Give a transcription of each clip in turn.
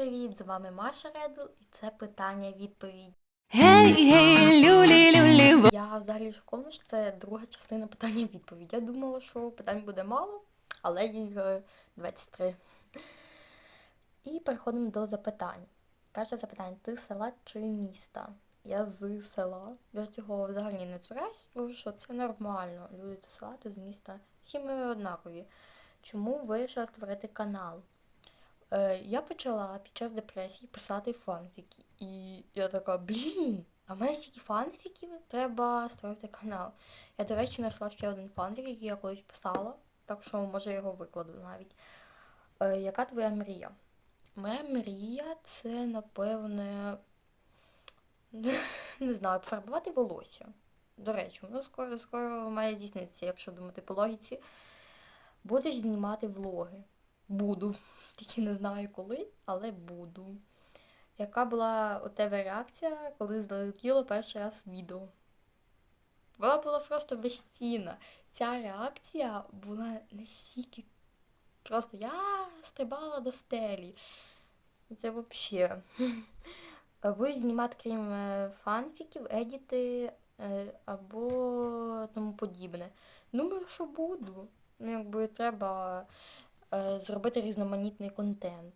привіт! З вами Маша Редл і це питання-відповідь. Гей, гей, люлі, люлі. Я взагалі шокована, що це друга частина питання-відповідь. Я думала, що питань буде мало, але їх е, 23. І переходимо до запитань. Перше запитання: ти села чи міста? Я з села. Я цього взагалі не цураюсь, тому що це нормально. Люди з села, то з міста. Всі ми однакові. Чому вирішила створити канал? Е, я почала під час депресії писати фанфіки. І я така, блін, а в мене стільки фанфіків, треба створити канал. Я, до речі, знайшла ще один фанфік, який я колись писала, так що може його викладу навіть. Е, яка твоя мрія? Моя мрія це, напевне, не знаю, пофарбувати волосся. До речі, воно скоро, скоро має здійснитися, якщо думати по логіці. Будеш знімати влоги. Буду. Тільки не знаю коли, але буду. Яка була у тебе реакція, коли залетіло перший раз відео? Вона була просто безцінна. Ця реакція була настільки просто я стрибала до стелі. Це взагалі. Будеш знімати, крім е, фанфіків, едіти е, або тому подібне. Думаю, що буду. Ну, якби треба зробити різноманітний контент.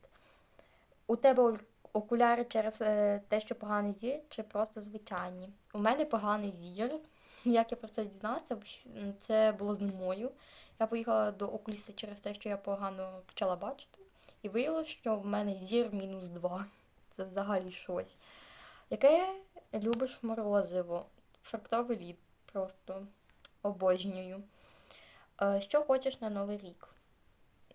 У тебе окуляри через е, те, що поганий зір, чи просто звичайні? У мене поганий зір. Як я про це дізналася, це було зимою. Я поїхала до окуліста через те, що я погано почала бачити. І виявилось, що в мене зір мінус 2. Це взагалі щось. Яке любиш морозиво? Фруктовий лід просто обожнюю. Е, Що хочеш на Новий рік?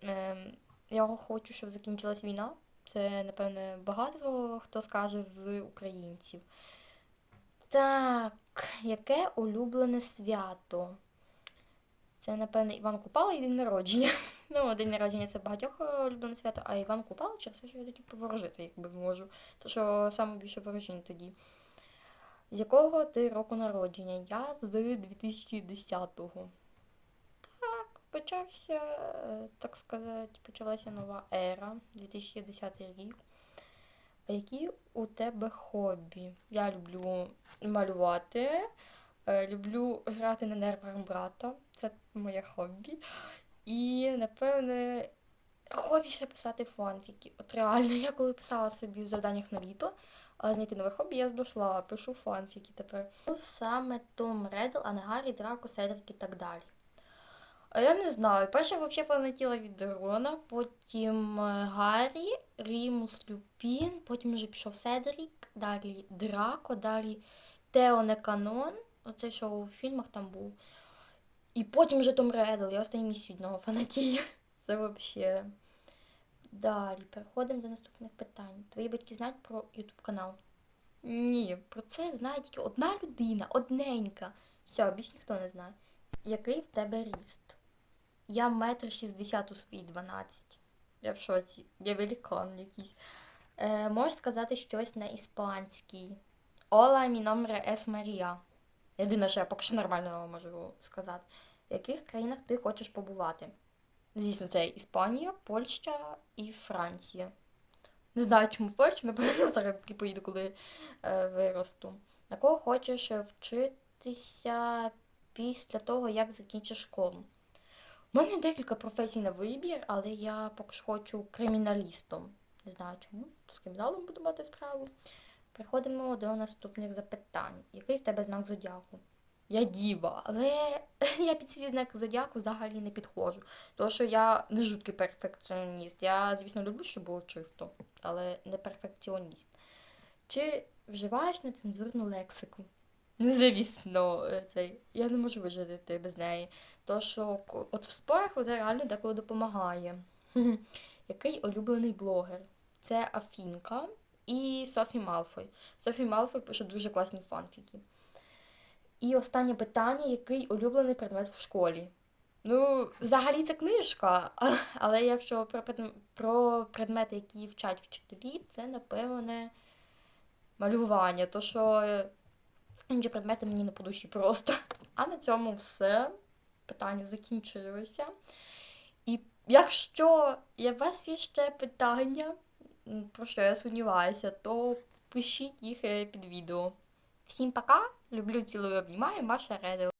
Ем, Я хочу, щоб закінчилась війна. Це, напевне, багато хто скаже з українців. Так, яке улюблене свято? Це, напевне, Іван Купала і день народження. Ну, день народження це багатьох е, улюблене свято, а Іван Купала через те, що я тоді поворожити, якби можу. То що саме більше ворожінь тоді. З якого ти року народження? Я з 2010-го. Так, почався, е, так сказати, почалася нова ера, 2010 рік. Які у тебе хобі? Я люблю малювати, е, люблю грати на нервах брата. Це моє хобі. І, напевне, хобі ще писати фанфіки. От реально, я коли писала собі в завданнях на літо, а знайти нове хобі, я знайшла, пишу фанфіки тепер. Саме Том Реддл, а не Гаррі, Драко, Седрик і так далі. А я не знаю. Перше взагалі полетіла від Рона, потім е, Гаррі, Рімус Люпін, потім вже пішов Седрік, далі Драко, далі Тео не канон. Оце що у фільмах там був. І потім вже Том Реддл, я останній місць від нього фанатію. Це взагалі. Далі, переходимо до наступних питань. Твої батьки знають про YouTube канал? Ні, про це знає тільки одна людина, одненька. Все, більш ніхто не знає. Який в тебе ріст? Я метр шістдесят у свої 12. Я в шоці. Я великан якийсь. Е, можеш сказати щось на іспанській? Ола, мій номер ес Марія. Єдине, що я поки що нормально можу сказати. В яких країнах ти хочеш побувати? Звісно, це Іспанія, Польща і Франція. Не знаю, чому в Польщу, напевно, зараз поїду, коли е, виросту. На кого хочеш вчитися після того, як закінчиш школу? У мене декілька професій на вибір, але я поки що хочу криміналістом. Не знаю чому, з криміналом буду мати справу. Переходимо до наступних запитань. Який в тебе знак зодіаку? Я діва, але я під свій знак зодіаку взагалі не підходжу. Тому що я не жуткий перфекціоніст. Я, звісно, люблю, щоб було чисто, але не перфекціоніст. Чи вживаєш нецензурну лексику? Звісно, е, цей, я не можу вижити без неї. То що от в спорах вона реально деколи допомагає. Який улюблений блогер? Це Афінка і Софі Малфой. Софі Малфой пише дуже класні фанфіки. І останнє питання: який улюблений предмет в школі? Ну, взагалі це книжка, але якщо про, предмети, які вчать вчителі, це напевне малювання. То що е, інші предмети мені не по душі просто. А на цьому все. Питання закінчилися. І якщо у вас є ще питання, про що я сумніваюся, то пишіть їх е, під відео. Всім пока, люблю, цілую, обнімаю, ваша Редел.